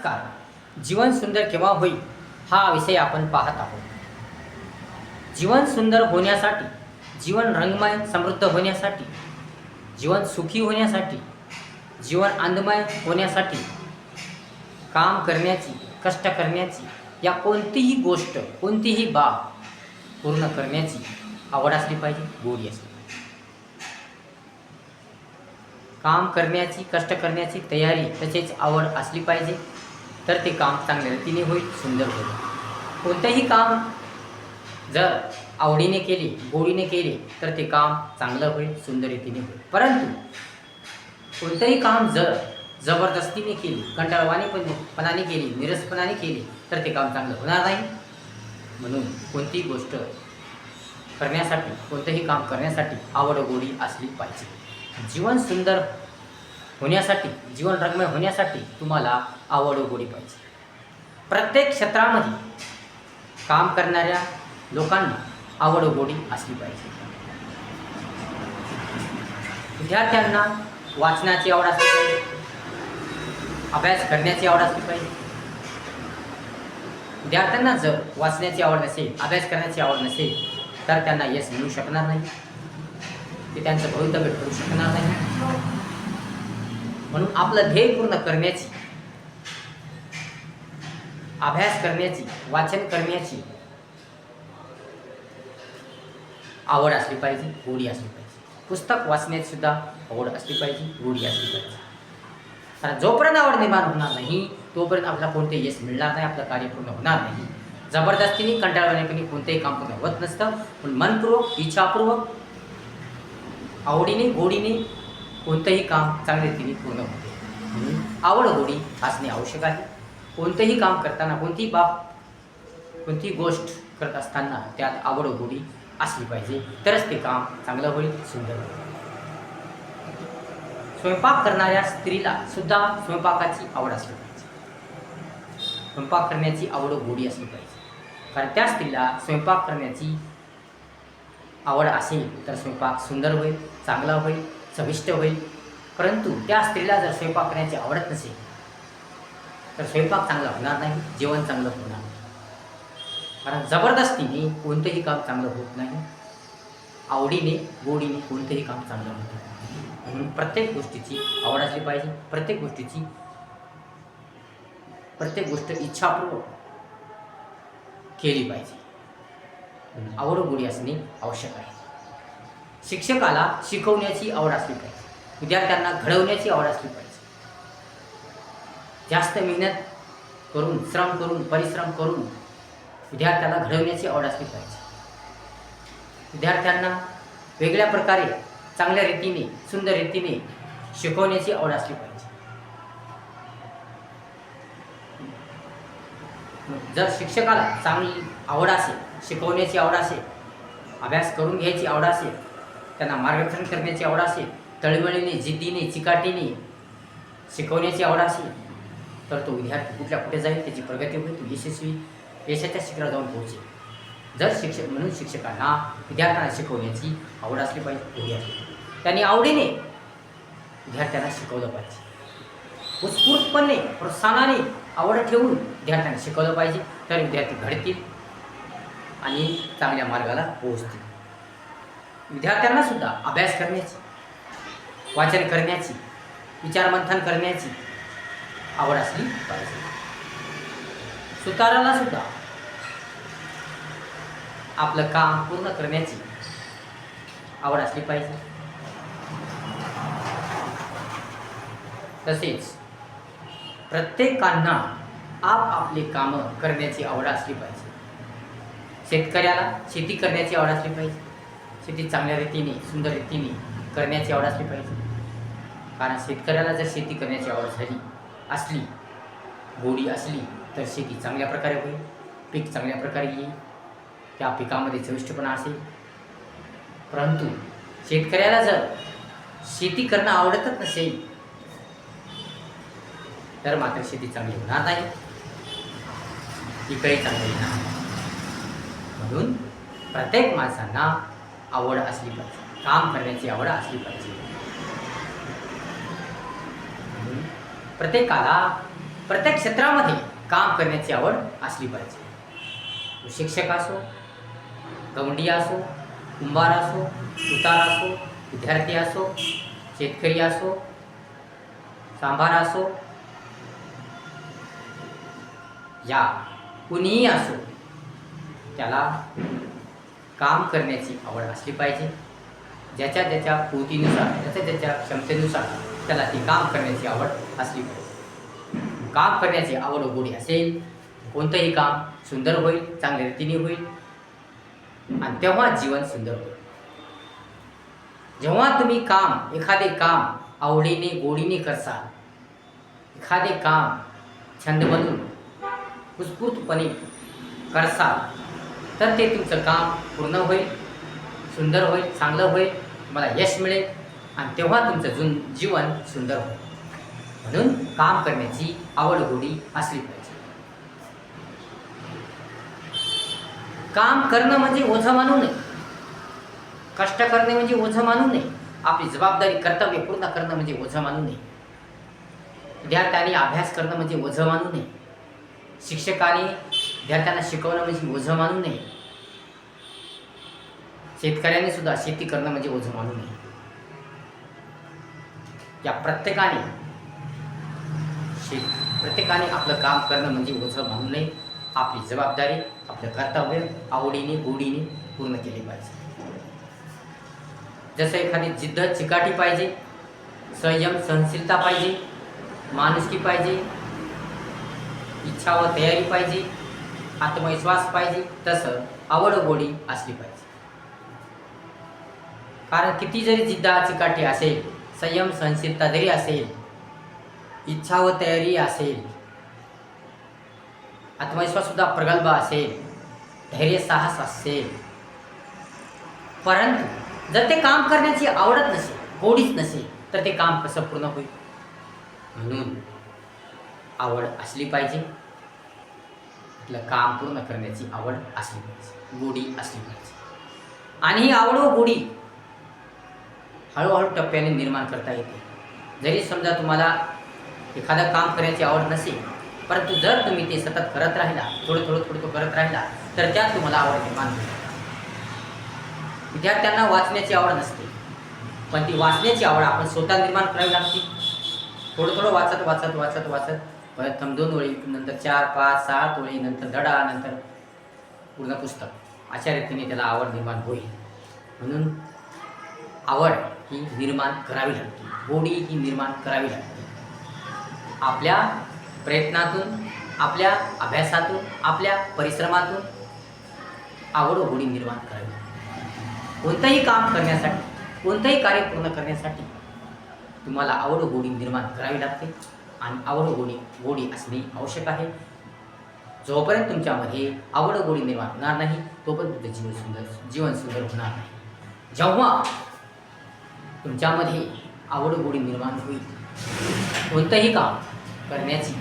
नमस्कार. जीवन सुंदर केव्हा होईल हा विषय आपण पाहत आहोत. जीवन सुंदर होण्यासाठी जीवन रंगमय समृद्ध होण्यासाठी जीवन सुखी होण्यासाठी जीवन आनंदमय होण्यासाठी काम करण्याची कष्ट करण्याची या कोणतीही गोष्ट कोणतीही बाब पूर्ण करण्याची आवड असली पाहिजे गोडी असली काम करण्याची कष्ट करण्याची तयारी तसेच आवड असली पाहिजे. तर ते काम चांगल्या रीतीने होईल सुंदर होईल. कोणतंही काम जर आवडीने केले गोडीने केले तर ते काम चांगलं होईल सुंदर रीतीने होईल. परंतु कोणतंही काम जर जबरदस्तीने केली कंटाळवाने पण पणाने केली निरसपणाने केली तर ते काम चांगलं होणार नाही. म्हणून कोणतीही गोष्ट करण्यासाठी कोणतंही काम करण्यासाठी आवड गोडी असली पाहिजे. जीवन सुंदर होण्यासाठी जीवन रंगमय होण्यासाठी तुम्हाला आवड गोडी पाहिजे. प्रत्येक क्षेत्रामध्ये काम करणाऱ्या लोकांना आवड गोडी असली पाहिजे. विद्यार्थ्यांना वाचनाची आवड असली पाहिजे. अभ्यास करण्याची आवड असली पाहिजे. विद्यार्थ्यांना जर वाचण्याची आवड नसेल अभ्यास करण्याची आवड नसेल तर त्यांना यश मिळू शकणार नाही. ते त्यांचं भवितव्य ठरू शकणार नाही. म्हणून आपलं ध्येय पूर्ण करण्याची अभ्यास करण्याची वाचन करण्याची आवड असली पाहिजे गोडी असली पाहिजे. पुस्तक वाचण्याची सुद्धा आवड असली पाहिजे गोडी असली पाहिजे. कारण जोपर्यंत आवड निर्माण होणार नाही तोपर्यंत आपल्याला कोणते यश मिळणार नाही आपलं कार्य पूर्ण होणार नाही. जबरदस्तीने कंटाळवानेपणी कोणतेही काम पूर्ण होत नसतं. पण मनपूर्वक इच्छापूर्वक आवडीने गोडीने कोणतंही काम चांगल्या रीतीने पूर्ण होते. म्हणून आवड गोडी असणे आवश्यक आहे. कोणतंही काम करताना कोणतीही बाब कोणतीही गोष्ट करत असताना त्यात आवड गोडी असली पाहिजे. तरच ते काम चांगलं होईल सुंदर होईल. स्वयंपाक करणाऱ्या स्त्रीला सुद्धा स्वयंपाकाची आवड असली पाहिजे. स्वयंपाक करण्याची आवड गोडी असली पाहिजे. कारण त्या स्त्रीला स्वयंपाक करण्याची आवड असेल तर स्वयंपाक सुंदर होईल चांगला होईल. चविष्ट होईल. परंतु त्या स्त्रीला जर स्वयंपाक करण्याची आवडत नसेल तर स्वयंपाक चांगला होणार नाही जेवण चांगलं होणार नाही. कारण जबरदस्तीने कोणतंही काम चांगलं होत नाही. आवडीने गोडीने कोणतंही काम चांगलं होत नाही. म्हणून प्रत्येक गोष्टीची आवड असली पाहिजे. प्रत्येक गोष्टीची प्रत्येक गोष्ट इच्छापूर्वक केली पाहिजे. आवड गोडी असणे आवश्यक आहे. शिक्षकाला शिकवण्याची आवड असली पाहिजे. विद्यार्थ्यांना घडवण्याची आवड असली पाहिजे. जास्त मेहनत करून श्रम करून परिश्रम करून विद्यार्थ्याला घडवण्याची आवड असली पाहिजे. विद्यार्थ्यांना वेगळ्या प्रकारे चांगल्या रीतीने सुंदर रीतीने शिकवण्याची आवड असली पाहिजे. जर शिक्षकाला चांगली आवड असेल शिकवण्याची आवड असेल अभ्यास करून घ्यायची आवड असेल त्यांना मार्गदर्शन करण्याची आवड असेल तळमळीने जिद्दीने चिकाटीने शिकवण्याची आवड असेल तर तो विद्यार्थी कुठल्या कुठे जाईल त्याची प्रगती होईल तो यशस्वी यशाच्या शिखरावर जाऊन पोहोचेल. जर शिक्षक म्हणून शिक्षकांना विद्यार्थ्यांना शिकवण्याची आवड असली पाहिजे विद्यार्थी. असली पाहिजे त्यांनी आवडीने विद्यार्थ्यांना शिकवलं पाहिजे. उत्स्फूर्तपणे प्रोत्साहनाने आवड ठेवून विद्यार्थ्यांना शिकवलं पाहिजे तर विद्यार्थी घडतील आणि चांगल्या मार्गाला पोहोचतील. विद्यार्थ्यांना सुद्धा अभ्यास करण्याची वाचन करण्याची विचारमंथन करण्याची आवड असली पाहिजे. सुताराला सुद्धा आपलं काम पूर्ण करण्याची आवड असली पाहिजे. तसेच प्रत्येकांना आप आपली कामं करण्याची आवड असली पाहिजे. शेतकऱ्याला शेती करण्याची आवड असली पाहिजे. शेती चांगल्या रीतीने सुंदर रीतीने करण्याची आवड असली पाहिजे. कारण शेतकऱ्याला जर शेती करण्याची आवड झाली असली गोडी असली तर शेती चांगल्या प्रकारे होईल पीक चांगल्या प्रकारे येईल त्या पिकामध्ये चविष्टपणा असेल. परंतु शेतकऱ्याला जर शेती करणं आवडतच नसेल तर मात्र शेती चांगली होणार नाही. पिकही चांगली येणार म्हणून प्रत्येक माणसांना आवड असली पाहिजे. काम करण्याची आवड असली पाहिजे. प्रत्येकाला प्रत्येक क्षेत्रामध्ये काम करण्याची आवड असली पाहिजे. तो शिक्षक असो गवंडी असो कुंभार असो उतार असो विद्यार्थी असो शेतकरी असो सांभार असो या कुणीही असो त्याला काम करण्याची आवड असली पाहिजे. ज्याच्या ज्याच्या कृतीनुसार ज्याच्या ज्याच्या क्षमतेनुसार त्याला ती काम करण्याची आवड असली पाहिजे. काम करण्याची आवड गोडी असेल कोणतंही काम सुंदर होईल चांगल्या रीतीने होईल आणि तेव्हा जीवन सुंदर होईल. जेव्हा तुम्ही काम एखादे काम आवडीने गोडीने करसाल एखादे काम छंद बनून उत्स्फूर्तपणे करसाल तर ते तुमचं काम पूर्ण होईल सुंदर होईल चांगलं होईल तुम्हाला यश मिळेल आणि तेव्हा तुमचं जुन जीवन सुंदर होईल. म्हणून काम करण्याची आवड गोडी असली पाहिजे. काम करणं म्हणजे ओझं मानू नये. कष्ट करणे म्हणजे ओझं मानू नये. आपली जबाबदारी कर्तव्य पूर्ण करणं म्हणजे ओझं मानू नये. विद्यार्थ्यांनी अभ्यास करणं म्हणजे ओझं मानू नये. शिक्षकाने विद्यार्थ्यांना शिकवणं म्हणजे ओझं मानू नये. शेतकऱ्यांनी सुद्धा शेती करणं म्हणजे ओझं मानू नये. या प्रत्येकाने शेत प्रत्येकाने आपलं काम करणं म्हणजे ओझं मानू नये. आपली जबाबदारी आपलं कर्तव्य आवडीने गोडीने पूर्ण केली पाहिजे. जसं एखादी जिद्द चिकाटी पाहिजे संयम सहनशीलता पाहिजे माणुसकी पाहिजे इच्छा व तयारी पाहिजे आत्मविश्वास पाहिजे तसं आवड गोडी असली पाहिजे. कारण किती जरी जिद्द चिकाटी असेल संयम सहनशीलता जरी असेल इच्छा व तयारी असेल आत्मविश्वास सुद्धा प्रगल्भ असेल धैर्य साहस असेल. परंतु जर ते काम करण्याची आवडत नसेल गोडीच नसेल तर ते काम कसं पूर्ण होईल? म्हणून आवड असली पाहिजे. आपलं काम पूर्ण करण्याची आवड असली पाहिजे. गोडी असली पाहिजे. आणि ही आवड व गोडी हळूहळू टप्प्याने निर्माण करता येते. जरी समजा तुम्हाला एखादं काम करण्याची आवड नसेल परंतु जर तुम्ही ते सतत करत राहिला थोडं थोडं थोडं तो करत राहिला तर त्यात तुम्हाला आवड निर्माण होईल. विद्यार्थ्यांना वाचण्याची आवड नसते. पण ती वाचण्याची आवड आपण स्वतः निर्माण करावी लागते. थोडं थोडं वाचत वाचत वाचत वाचत प्रथम दोन ओळी नंतर चार पाच सात ओळी नंतर धडा नंतर पूर्ण पुस्तक. अशा रीतीने त्याला आवड निर्माण होईल. म्हणून आवड ही निर्माण करावी लागते. गोडी ही निर्माण करावी लागते. आपल्या प्रयत्नातून आपल्या अभ्यासातून आपल्या परिश्रमातून आवड गोडी निर्माण करावी कोणतंही काम करण्यासाठी कोणतंही कार्य पूर्ण करण्यासाठी तुम्हाला आवड गोडी निर्माण करावी लागते. आणि आवड गोडी गोडी असणे आवश्यक आहे. जोपर्यंत तुमच्यामध्ये आवड गोडी निर्माण होणार नाही तोपर्यंत तुमचं जीवन सुंदर जीवन सुंदर होणार नाही. जेव्हा तुमच्यामध्ये आवड गोडी निर्माण होईल कोणतंही काम करण्याची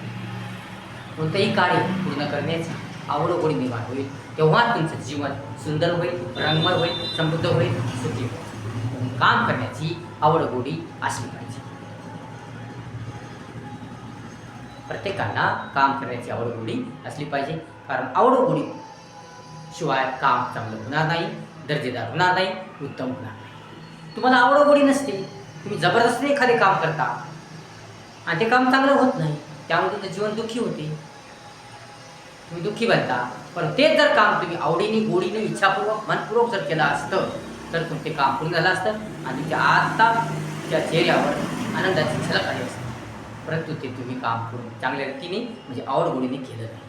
कोणतंही कार्य पूर्ण करण्याची आवड गोडी निर्माण होईल तेव्हा तुमचं जीवन सुंदर होईल रंगमय होईल समृद्ध होईल सुखी होईल. काम करण्याची आवड गोडी असली पाहिजे. प्रत्येकाला काम करण्याची आवड गोडी असली पाहिजे. कारण आवड गोडी शिवाय काम चांगलं होणार नाही दर्जेदार होणार नाही उत्तम होणार नाही. तुम्हाला आवड गोडी नसते. तुम्ही जबरदस्तीने एखादे काम करता आणि ते काम चांगलं होत नाही त्यामुळे तुमचं जीवन दुःखी होते. तुम्ही दुःखी बनता. पण तेच जर काम तुम्ही आवडीने गोडीने इच्छापूर्वक मनपूर्वक जर केलं असतं तर तुमचे काम पूर्ण झालं असतं आणि तुमच्या आत्ता तुमच्या चेहऱ्यावर आनंदाची झलक आली असते. परंतु ते तुम्ही काम करून चांगल्या रीतीने म्हणजे आवड गोडीने केलं नाही.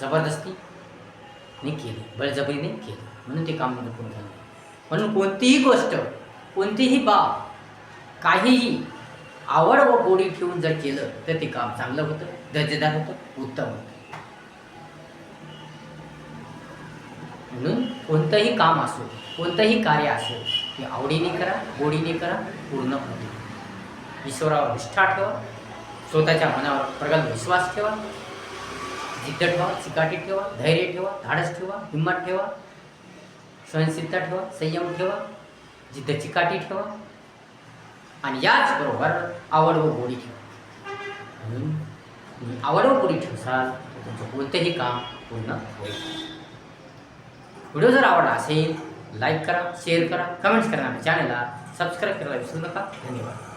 जबरदस्तीने केलं बळजबरीने केलं. म्हणून ते काम पूर्ण झालं. म्हणून कोणतीही गोष्ट कोणतीही बाब काहीही आवड व गोडी ठेवून जर केलं तर ते काम चांगलं होतं दर्जेदार होतं उत्तम होतं. म्हणून कोणतंही काम असो कोणतंही कार्य असो ते आवडीने करा गोडीने करा पूर्ण होते. ईश्वरावर निष्ठा ठेवा. स्वतःच्या मनावर प्रगल्भ विश्वास ठेवा. जिद्द ठेवा चिकाटी ठेवा धैर्य ठेवा धाडस ठेवा हिंमत ठेवा सहनशीलता ठेवा संयम ठेवा जिद्द चिकाटी ठेवा आणि याचबरोबर आवड व गोडी ठेवा. म्हणून तुम्ही आवडवर गोडी ठेवसाल तर तुमचं कोणतंही काम पूर्ण होईल. व्हिडिओ जर आवडला असेल लाईक करा शेअर करा कमेंट्स करा आमच्या चॅनलला सबस्क्राईब करायला विसरू नका. धन्यवाद.